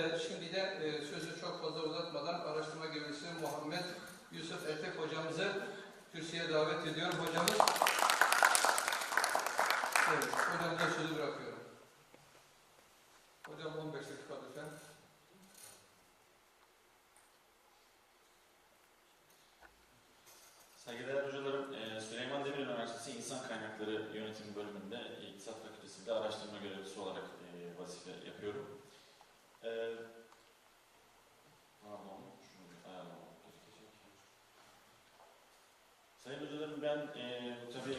Evet, şimdi de e, sözü çok fazla uzatmadan araştırma görevlisi Muhammed Yusuf Ertek hocamızı kürsüye davet ediyorum. Hocamız Evet, hocamıza sözü bırakıyorum. Hocam 15 dakika lütfen. Saygıdeğer hocalarım, e, Süleyman Demirel Üniversitesi İnsan Kaynakları Yönetimi bölümünde İktisat Fakültesi'nde araştırma görevlisi olarak e, vazife yapıyorum. E, pardon, şunu bir ayarlamam gerekecek. Sayın hocalarım ben e, tabii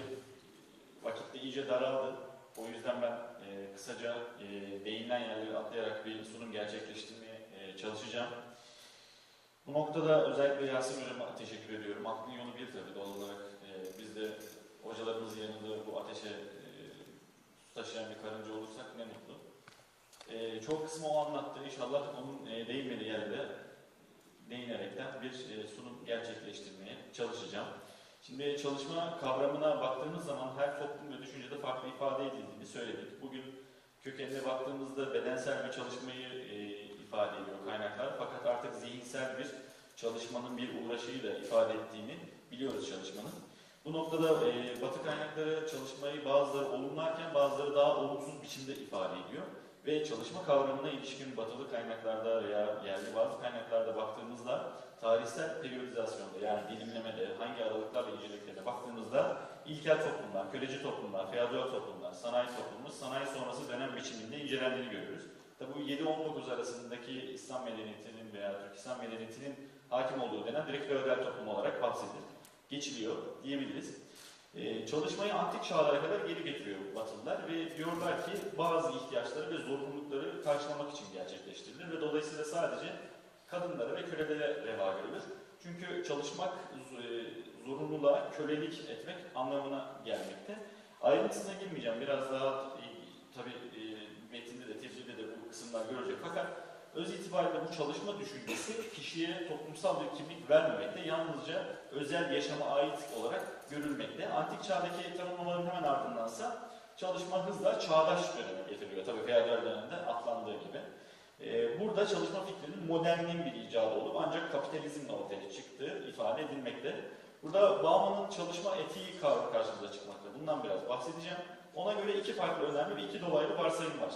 vakitte iyice daraldı. O yüzden ben e, kısaca e, değinilen yerleri atlayarak bir sunum gerçekleştirmeye e, çalışacağım. Bu noktada özellikle Yasin Hocam'a teşekkür ediyorum. Aklın yolu bir tabii doğal olarak. e, biz de hocalarımızın yanında bu ateşe e, taşıyan bir karınca olursak ne mutlu. E, çok kısmı o anlattı. İnşallah onun e, değinmediği yerde değinerekten bir e, sunum gerçekleştirmeye çalışacağım. Şimdi çalışma kavramına baktığımız zaman her toplum ve düşüncede farklı ifade edildiğini söyledik. Bugün kökenine baktığımızda bedensel bir çalışmayı e, ifade ediyor kaynaklar. Fakat zihinsel bir çalışmanın bir uğraşıyı da ifade ettiğini biliyoruz çalışmanın. Bu noktada e, Batı kaynakları çalışmayı bazıları olumlarken bazıları daha olumsuz biçimde ifade ediyor. Ve çalışma kavramına ilişkin batılı kaynaklarda veya yerli bazı kaynaklarda baktığımızda tarihsel periyodizasyonda yani dilimlemede hangi aralıklarla inceliklerine baktığımızda ilkel toplumlar, köleci toplumlar, feodal toplumlar, sanayi toplumu, sanayi sonrası dönem biçiminde incelendiğini görüyoruz. Tabi bu 7-19 arasındaki İslam medeniyetinin veya Türk İslam medeniyetinin hakim olduğu dönem direkt feodal toplum olarak bahsedilir. Geçiliyor diyebiliriz. Ee, çalışmayı antik çağlara kadar geri getiriyor Batılılar ve diyorlar ki bazı ihtiyaçları ve zorunlulukları karşılamak için gerçekleştirilir ve dolayısıyla sadece kadınlara ve kölelere reva görülür. Çünkü çalışmak e, zorunluluğa kölelik etmek anlamına gelmekte. Ayrıntısına girmeyeceğim. Biraz daha e, tabii kısımlar görecek. Fakat öz itibariyle bu çalışma düşüncesi kişiye toplumsal bir kimlik vermemekte. Yalnızca özel yaşama ait olarak görülmekte. Antik çağdaki tanımlamaların hemen ardındansa çalışma hızla çağdaş döneme getiriliyor. Tabii feodal dönemde atlandığı gibi. Ee, burada çalışma fikrinin modernliğin bir icadı olup ancak kapitalizmle ortaya çıktığı ifade edilmekte. Burada Bauman'ın çalışma etiği karşımıza çıkmakta. Bundan biraz bahsedeceğim. Ona göre iki farklı önemli ve iki dolaylı varsayım var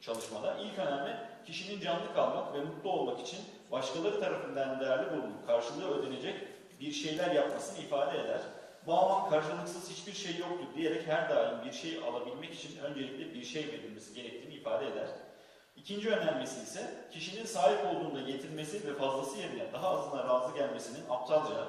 çalışmada. İlk önemli kişinin canlı kalmak ve mutlu olmak için başkaları tarafından değerli bulunup karşılığı ödenecek bir şeyler yapmasını ifade eder. Bauman karşılıksız hiçbir şey yoktur diyerek her daim bir şey alabilmek için öncelikle bir şey verilmesi gerektiğini ifade eder. İkinci önemlisi ise kişinin sahip olduğunda getirmesi ve fazlası yerine daha azına razı gelmesinin aptalca,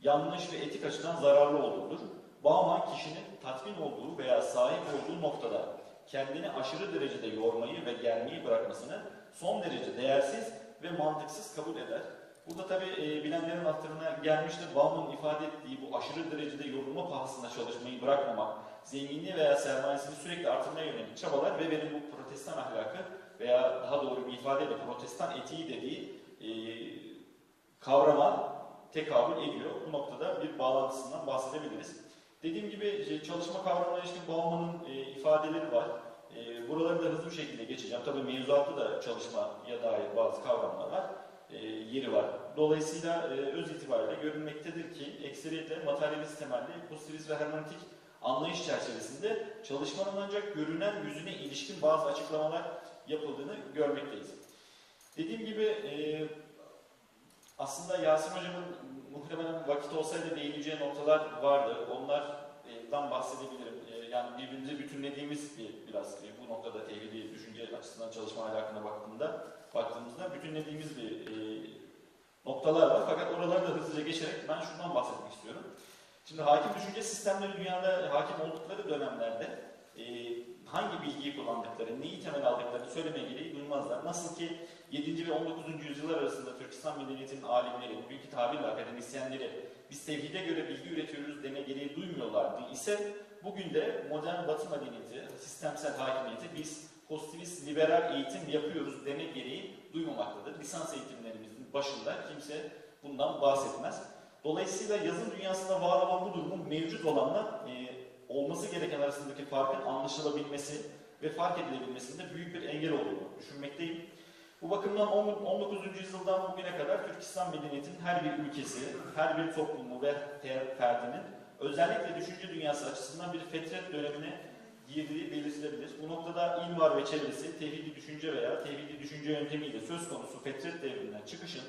yanlış ve etik açıdan zararlı olduğudur. Bauman kişinin tatmin olduğu veya sahip olduğu noktada kendini aşırı derecede yormayı ve germeyi bırakmasını son derece değersiz ve mantıksız kabul eder. Burada tabi e, bilenlerin hatırına gelmiştir. Bauman'ın ifade ettiği bu aşırı derecede yorulma pahasına çalışmayı bırakmamak, zenginliği veya sermayesini sürekli artırmaya yönelik çabalar ve benim bu protestan ahlakı veya daha doğru bir ifadeyle protestan etiği dediği e, kavrama tekabül ediyor. Bu noktada bir bağlantısından bahsedebiliriz. Dediğim gibi e, çalışma kavramına ilişkin Bauman'ın e, ifadeleri var. E, buraları da hızlı bir şekilde geçeceğim. Tabii mevzuatta da çalışmaya dair bazı kavramlar var. Yeri var. Dolayısıyla öz itibariyle görülmektedir ki ekseriyetle materyalist temelli, pozitivist ve hermeneutik anlayış çerçevesinde çalışmanın ancak görünen yüzüne ilişkin bazı açıklamalar yapıldığını görmekteyiz. Dediğim gibi aslında Yasin Hocam'ın muhtemelen vakit olsaydı değineceği noktalar vardı. Onlardan bahsedebilirim. E, yani birbirimizi bütünlediğimiz bir biraz e, bu noktada tevhidi düşünce açısından çalışma ahlakına baktığımda baktığımızda bütünlediğimiz bir e, noktalar var. Fakat oraları da hızlıca geçerek ben şundan bahsetmek istiyorum. Şimdi hakim düşünce sistemleri dünyada hakim oldukları dönemlerde e, hangi bilgiyi kullandıkları, neyi temel aldıklarını söylemeye gereği duymazlar. Nasıl ki 7. ve 19. yüzyıllar arasında Türk İslam medeniyetinin alimleri, bugünkü tabirle akademisyenleri biz tevhide göre bilgi üretiyoruz deme gereği duymuyorlardı ise bugün de modern batı medeniyeti, sistemsel hakimiyeti biz pozitivist liberal eğitim yapıyoruz deme gereği duymamaktadır. Lisans eğitimlerimizin başında kimse bundan bahsetmez. Dolayısıyla yazın dünyasında var olan bu durumun mevcut olanla e, olması gereken arasındaki farkın anlaşılabilmesi, ve fark edilebilmesinde büyük bir engel olduğunu düşünmekteyim. Bu bakımdan on- 19. yüzyıldan bugüne kadar Türk İslam medeniyetinin her bir ülkesi, her bir toplumu ve fer- ferdinin özellikle düşünce dünyası açısından bir fetret dönemine girdiği belirtilebilir. Bu noktada İlmar ve çevresi tevhidi düşünce veya tevhidi düşünce yöntemiyle söz konusu fetret devrinden çıkışın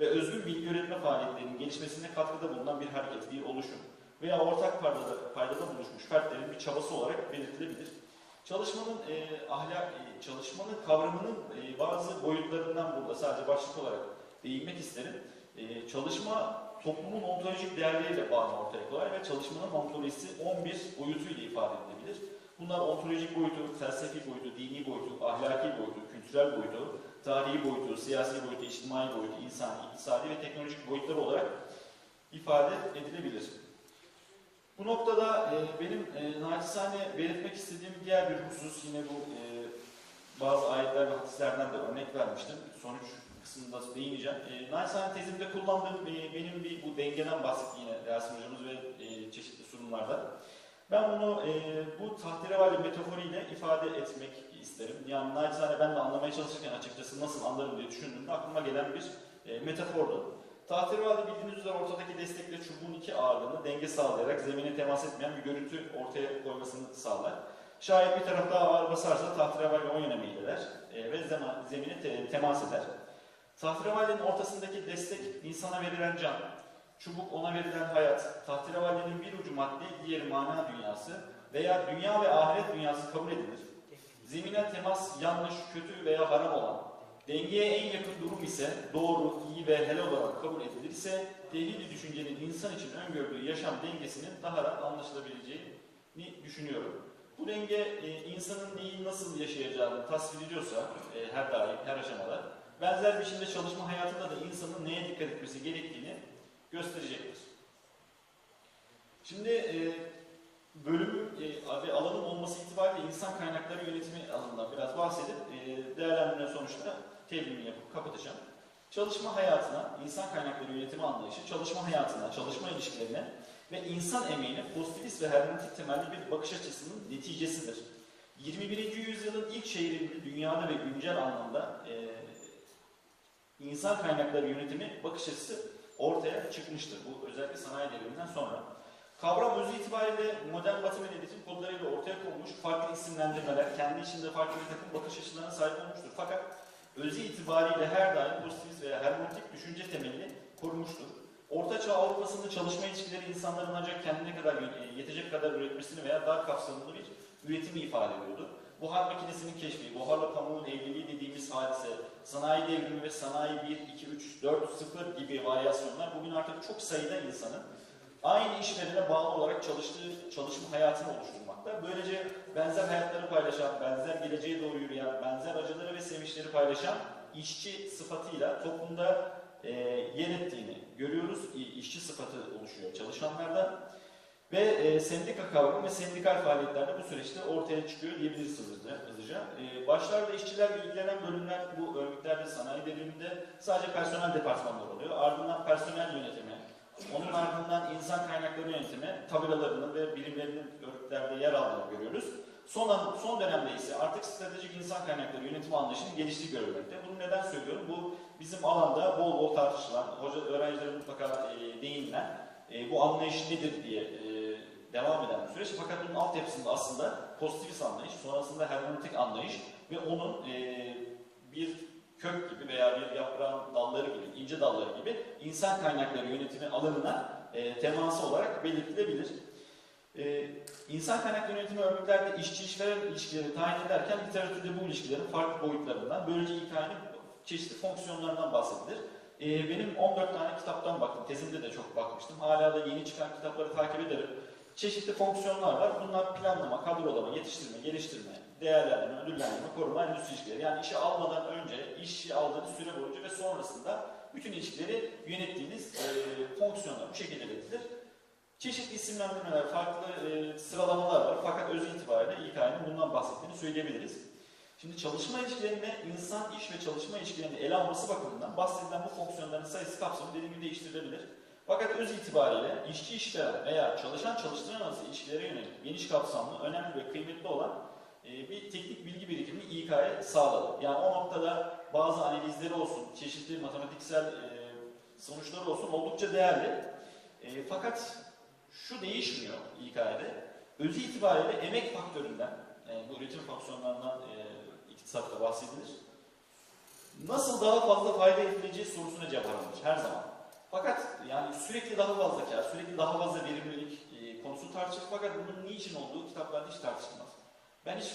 ve özgün bilgi üretme faaliyetlerinin gelişmesine katkıda bulunan bir hareket, bir oluşum veya ortak paydada, paydada buluşmuş fertlerin bir çabası olarak belirtilebilir. Çalışmanın e, ahlak, e, çalışmanın kavramının e, bazı boyutlarından burada sadece başlık olarak değinmek isterim. E, çalışma toplumun ontolojik değerleriyle bağlı ortaya koyar ve çalışmanın ontolojisi 11 boyutuyla ifade edilebilir. Bunlar ontolojik boyutu, felsefi boyutu, dini boyutu, ahlaki boyutu, kültürel boyutu, tarihi boyutu, siyasi boyutu, içtimai boyutu, insani, iktisadi ve teknolojik boyutlar olarak ifade edilebilir. Bu noktada e, benim e, naçizane belirtmek istediğim diğer bir husus yine bu e, bazı ayetler ve hadislerden de örnek vermiştim. Sonuç kısmında değineceğim. E, naçizane tezimde kullandığım e, benim bir bu dengeden bahsetti yine Rasim hocamız ve e, çeşitli sunumlarda. Ben bunu e, bu tahterevali metaforiyle ifade etmek isterim. Yani naçizane ben de anlamaya çalışırken açıkçası nasıl anlarım diye düşündüğümde aklıma gelen bir e, metafordu. Tahterevali bildiğiniz üzere ortadaki destekle çubuğun iki ağırlığını denge sağlayarak zemine temas etmeyen bir görüntü ortaya koymasını sağlar. Şayet bir taraf daha ağır basarsa tahterevali o yöne meyiller e, ve zema, zemine te- temas eder. Tahterevalinin ortasındaki destek insana verilen can, çubuk ona verilen hayat, tahterevalinin bir ucu madde, diğeri mana dünyası veya dünya ve ahiret dünyası kabul edilir. Zemine temas yanlış, kötü veya haram olan, dengeye en yakın durum ise doğru, iyi ve helal olarak kabul edilirse tevhid düşüncenin insan için öngördüğü yaşam dengesinin daha rahat anlaşılabileceğini düşünüyorum. Bu denge e, insanın neyi nasıl yaşayacağını tasvir ediyorsa e, her daim, her aşamada benzer biçimde çalışma hayatında da insanın neye dikkat etmesi gerektiğini gösterecektir. Şimdi e, bölümün e, ve alanın olması itibariyle insan kaynakları yönetimi alanından biraz bahsedip e, değerlendirme sonuçta tebliğimi yapıp kapatacağım. Çalışma hayatına, insan kaynakları yönetimi anlayışı, çalışma hayatına, çalışma ilişkilerine ve insan emeğine pozitivist ve hermeneutik temelli bir bakış açısının neticesidir. 21. yüzyılın ilk çeyreğinde dünyada ve güncel anlamda e, insan kaynakları yönetimi bakış açısı ortaya çıkmıştır. Bu özellikle sanayi devriminden sonra. Kavram özü itibariyle modern batı medeniyetin kodlarıyla ortaya konmuş farklı isimlendirmeler, kendi içinde farklı bir takım bakış açılarına sahip olmuştur. Fakat özü itibariyle her daim pozitivist veya hermeneutik düşünce temelini korumuştur. Orta Çağ Avrupa'sında çalışma ilişkileri insanların ancak kendine kadar e, yetecek kadar üretmesini veya daha kapsamlı bir üretimi ifade ediyordu. Buhar makinesinin keşfi, buharla pamuğun evliliği dediğimiz hadise, sanayi devrimi ve sanayi 1, 2, 3, 4, 0 gibi varyasyonlar bugün artık çok sayıda insanın aynı işverene bağlı olarak çalıştığı çalışma hayatını oluşturmakta. Böylece benzer hayatları paylaşan, benzer geleceğe doğru yürüyen, benzer acıları ve sevinçleri paylaşan işçi sıfatıyla toplumda e, yer ettiğini görüyoruz. İ- İşçi sıfatı oluşuyor çalışanlarda. Ve e, sendika kavramı ve sendikal faaliyetler de bu süreçte ortaya çıkıyor diyebiliriz hızlıca. E, başlarda işçilerle ilgilenen bölümler bu örgütlerde sanayi devriminde sadece personel departmanları oluyor. Ardından personel yönetimi, onun ardından insan kaynakları yönetimi, tabelalarının ve birimlerinin örgütlerde yer aldığını görüyoruz. Son, son dönemde ise artık stratejik insan kaynakları yönetimi anlayışının geliştiği görülmekte. Bunu neden söylüyorum? Bu bizim alanda bol bol tartışılan, hoca öğrencilerin mutlaka e, değinilen e, bu anlayış nedir diye e, devam eden bir süreç. Fakat bunun altyapısında aslında pozitivist anlayış, sonrasında hermeneutik anlayış ve onun e, bir kök gibi veya bir yaprağın dalları gibi, ince dalları gibi insan kaynakları yönetimi alanına e, teması olarak belirtilebilir. E, insan kaynakları yönetimi örgütlerde işçi işveren ilişkileri tayin ederken literatürde bu ilişkilerin farklı boyutlarından, böylece hikayenin çeşitli fonksiyonlarından bahsedilir. E, benim 14 tane kitaptan baktım, tezimde de çok bakmıştım. Hala da yeni çıkan kitapları takip ederim. Çeşitli fonksiyonlar var. Bunlar planlama, kadrolama, yetiştirme, geliştirme, değerlendirme, ödüllendirme, koruma, endüstri ilişkileri. Yani işe almadan önce, işi aldığınız süre boyunca ve sonrasında bütün ilişkileri yönettiğiniz e, fonksiyonlar bu şekilde belirtilir. Çeşitli isimlendirmeler, farklı e, sıralamalar var. Fakat öz itibariyle hikayenin bundan bahsettiğini söyleyebiliriz. Şimdi çalışma ilişkilerinde insan iş ve çalışma ilişkilerini ele alması bakımından bahsedilen bu fonksiyonların sayısı kapsamı dediğim gibi değiştirilebilir. Fakat öz itibariyle işçi işveren veya çalışan çalıştıran arası ilişkilere yönelik geniş kapsamlı, önemli ve kıymetli olan e, bir teknik bilgi birikimini İK'ya sağladı. Yani o noktada bazı analizleri olsun, çeşitli matematiksel e, sonuçları olsun oldukça değerli. E, fakat şu değişmiyor İK'de. Özü itibariyle emek faktöründen, bu üretim fonksiyonlarından iktisatta bahsedilir. Nasıl daha fazla fayda edileceği sorusuna cevap aranır her zaman. Fakat yani sürekli daha fazla kar, sürekli daha fazla verimlilik e, konusu tartışılır. Fakat bunun niçin olduğu kitaplarda hiç tartışılmaz. Ben hiç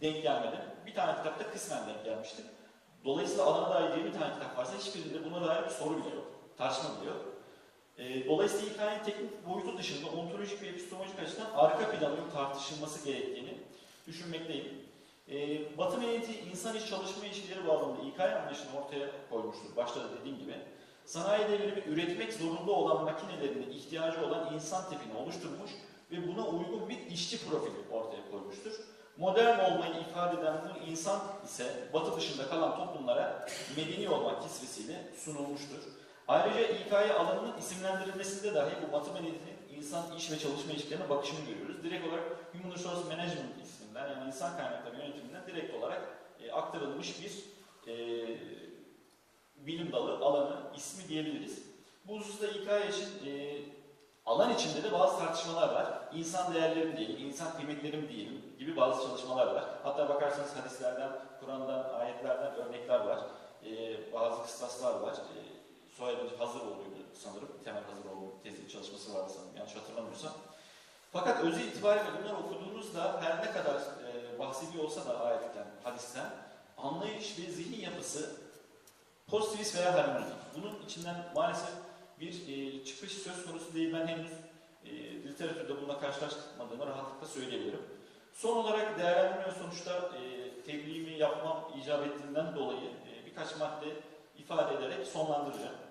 denk gelmedim. Bir tane kitapta kısmen denk gelmiştim. Dolayısıyla alana dair 20 tane kitap varsa hiçbirinde buna dair bir soru bile yok. Tartışma bile yok. E, dolayısıyla hikayenin teknik boyutu dışında ontolojik ve epistemolojik açıdan arka planının tartışılması gerektiğini düşünmekteyim. E, Batı medeniyeti insan iş çalışma ilişkileri bağlamında İK anlayışını ortaya koymuştur. Başta da dediğim gibi. Sanayi devrimi üretmek zorunda olan makinelerine ihtiyacı olan insan tipini oluşturmuş ve buna uygun bir işçi profili ortaya koymuştur. Modern olmayı ifade eden bu insan ise batı dışında kalan toplumlara medeni olmak kisvesiyle sunulmuştur. Ayrıca İK'ye alanının isimlendirilmesinde dahi bu batı medeniyetinin insan iş ve çalışma ilişkilerine bakışını görüyoruz. Direkt olarak Human Resource Management isminden yani insan kaynakları yönetiminden direkt olarak e, aktarılmış bir e, bilim dalı, alanı, ismi diyebiliriz. Bu hususta İK için e, alan içinde de bazı tartışmalar var. İnsan değerleri mi diyelim, insan kıymetleri mi diyelim gibi bazı çalışmalar var. Hatta bakarsanız hadislerden, Kur'an'dan, ayetlerden örnekler var. E, bazı kıstaslar var. E, soyadı Hazıroğlu'ydu sanırım. Temel Hazıroğlu tezi çalışması vardı sanırım yanlış hatırlamıyorsam. Fakat özü itibariyle bunları okuduğunuzda her ne kadar e, bahsediyor olsa da ayetten, hadisten anlayış ve zihin yapısı pozitivist veya harmonik. Bunun içinden maalesef bir e, çıkış söz konusu değil. Ben henüz e, literatürde bununla karşılaşmadığımı rahatlıkla söyleyebilirim. Son olarak değerlendirme sonuçta e, tebliğimi yapmam icap ettiğinden dolayı e, birkaç madde ifade ederek sonlandıracağım.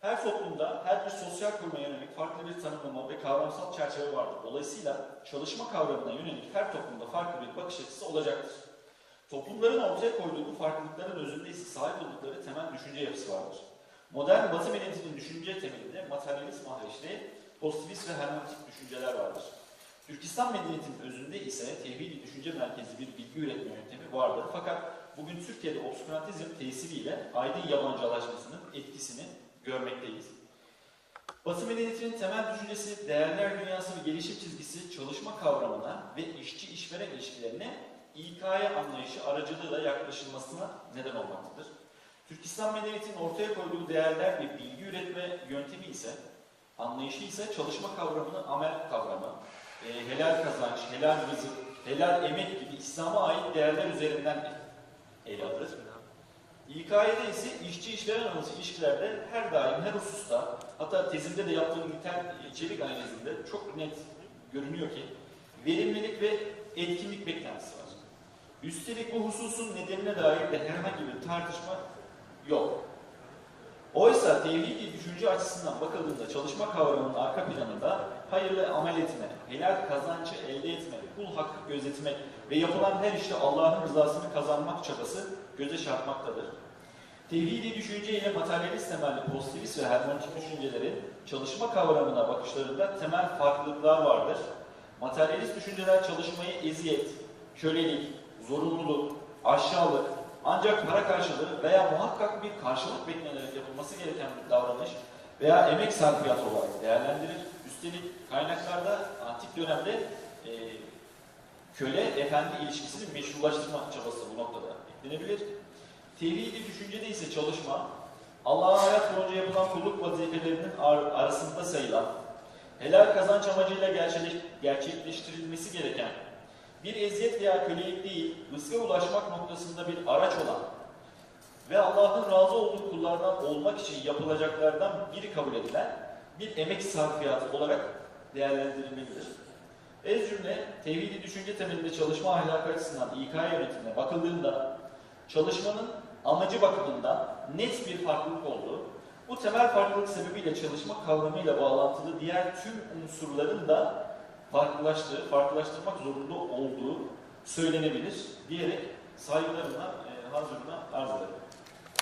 Her toplumda her bir sosyal kuruma yönelik farklı bir tanımlama ve kavramsal çerçeve vardır. Dolayısıyla çalışma kavramına yönelik her toplumda farklı bir bakış açısı olacaktır. Toplumların ortaya koyduğu bu farklılıkların özünde ise sahip oldukları temel düşünce yapısı vardır. Modern Batı medeniyetinin düşünce temelinde materyalist mahreçli, pozitivist ve hermeneutik düşünceler vardır. Türkistan medeniyetinin özünde ise tevhidi düşünce merkezli bir bilgi üretme yöntemi vardır. Fakat bugün Türkiye'de obskürantizm tesiriyle aydın yabancılaşmasının etkisini görmekteyiz. Batı medeniyetinin temel düşüncesi değerler dünyası ve gelişim çizgisi çalışma kavramına ve işçi-işveren ilişkilerine İK'ya anlayışı aracılığıyla yaklaşılmasına neden olmaktadır. Türkistan medeniyetinin ortaya koyduğu değerler ve bilgi üretme yöntemi ise, anlayışı ise çalışma kavramını amel kavramı, e, helal kazanç, helal rızık, helal emek gibi İslam'a ait değerler üzerinden ele alır. İK'de ise işçi işveren arası ilişkilerde her daim her hususta hatta tezimde de yaptığım nitel içerik analizinde çok net görünüyor ki verimlilik ve etkinlik beklentisi var. Üstelik bu hususun nedenine dair de herhangi bir tartışma yok. Oysa tevhidi düşünce açısından bakıldığında çalışma kavramının arka planında hayırlı amel etme, helal kazancı elde etme, kul hakkı gözetmek ve yapılan her işte Allah'ın rızasını kazanmak çabası göze çarpmaktadır. Tevhidi düşünce ile materyalist temelli pozitivist ve hermeneutik düşüncelerin çalışma kavramına bakışlarında temel farklılıklar vardır. Materyalist düşünceler çalışmayı eziyet, kölelik, zorunluluk, aşağılık, ancak para karşılığı veya muhakkak bir karşılık beklenerek yapılması gereken bir davranış veya emek sarfiyatı olarak değerlendirir. Üstelik kaynaklarda antik dönemde e, köle efendi ilişkisini meşrulaştırma çabası bu noktada eklenebilir. Tevhidi düşüncede ise çalışma, Allah'a hayat boyunca yapılan kulluk vazifelerinin ar arasında sayılan, helal kazanç amacıyla gerçekleş gerçekleştirilmesi gereken bir eziyet veya kölelik değil, rızka ulaşmak noktasında bir araç olan ve Allah'ın razı olduğu kullardan olmak için yapılacaklardan biri kabul edilen bir emek sarfiyatı olarak değerlendirilmelidir. Ez cümle, tevhidi düşünce temelinde çalışma ahlakı açısından İK yönetimine bakıldığında çalışmanın amacı bakımından net bir farklılık olduğu, bu temel farklılık sebebiyle çalışma kavramıyla bağlantılı diğer tüm unsurların da farklılaştığı, farklılaştırmak zorunda olduğu söylenebilir diyerek saygılarımla, e, hazırına arz ederim.